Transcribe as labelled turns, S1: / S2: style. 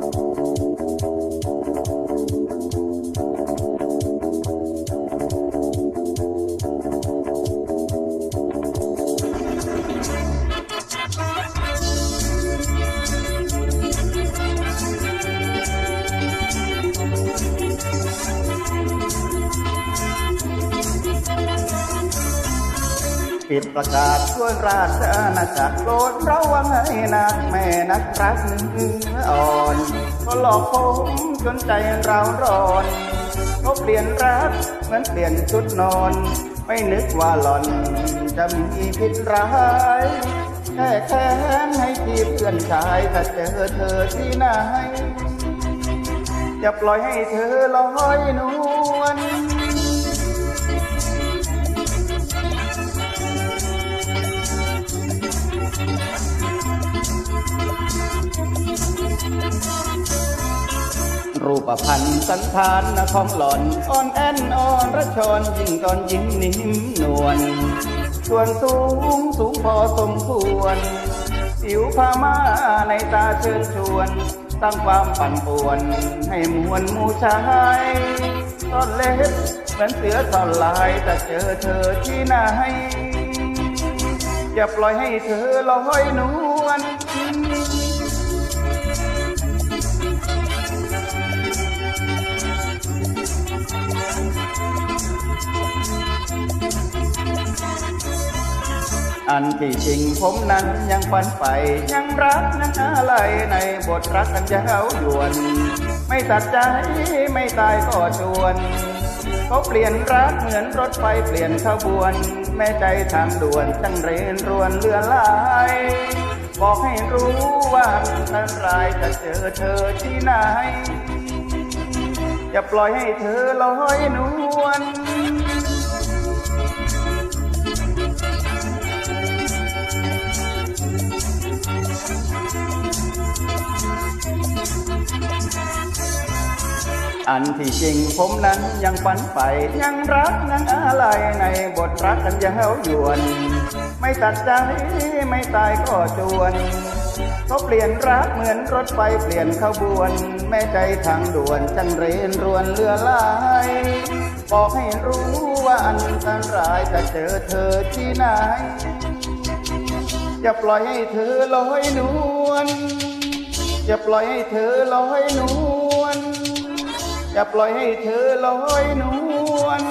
S1: Thank you. ปิดประกาศทั่วราชอาณาจักรโปรดระวังให้นักแม่นักรักเนื้ออ่อนก็หลอกผมจนใจเราร้อนเขาเปลี่ยนรักเหมือนเปลี่ยนชุดนอน ไม่นึกว่าหล่อนจะมีพิษร้ายแค่แค้นให้ที่เพื่อนชายถ้าเจอเธอที่ไหนอย่าปล่อยให้เธอลอยนวล รูปพันธ์สันธานของหล่อนอ่อนแอนอ่อนระชอนยิ่งตอนยิ้มนิ่มนวลส่วนสูงสูงพอสมควรผิวพามาในตาเชิญชวนตั้งความปั่นป่วน ให้มวลมูชายตอนเล็บเหมือนเสือตอนลายแต่เจอเธอที่ไหนอย่าปล่อยให้เธอลอยนวล อันที่จริงผมนั้นยังฝันใฝ่ยังรักนั้นอะไรในบทรักกันยาวยวน ไม่ตัดใจไม่ตายก็ชวนเขาเปลี่ยนรักเหมือนรถไฟเปลี่ยนขบวน แม่ใจทางด่วนจังเรนรวนเลือลายบอกให้รู้ว่าอันตรายจะเจอเธอที่ไหนอย่าปล่อยให้เธอลอยนวล อันที่จริงผมนั้นยังฝันใฝ่ยังรักนั้นอะไรในบทรักกันยาวยวน ไม่ตัดใจไม่ตายก็จวนเขาเปลี่ยนรักเหมือนรถไฟเปลี่ยนขบวน แม่ใจทางด่วนจังเรนรวนเรือลายบอกให้รู้ว่าอันตรายจะเจอเธอที่ไหนอย่าปล่อยให้เธอลอยนวลอย่าปล่อยให้เธอลอยนวล อย่าปล่อยให้เธอลอยนวล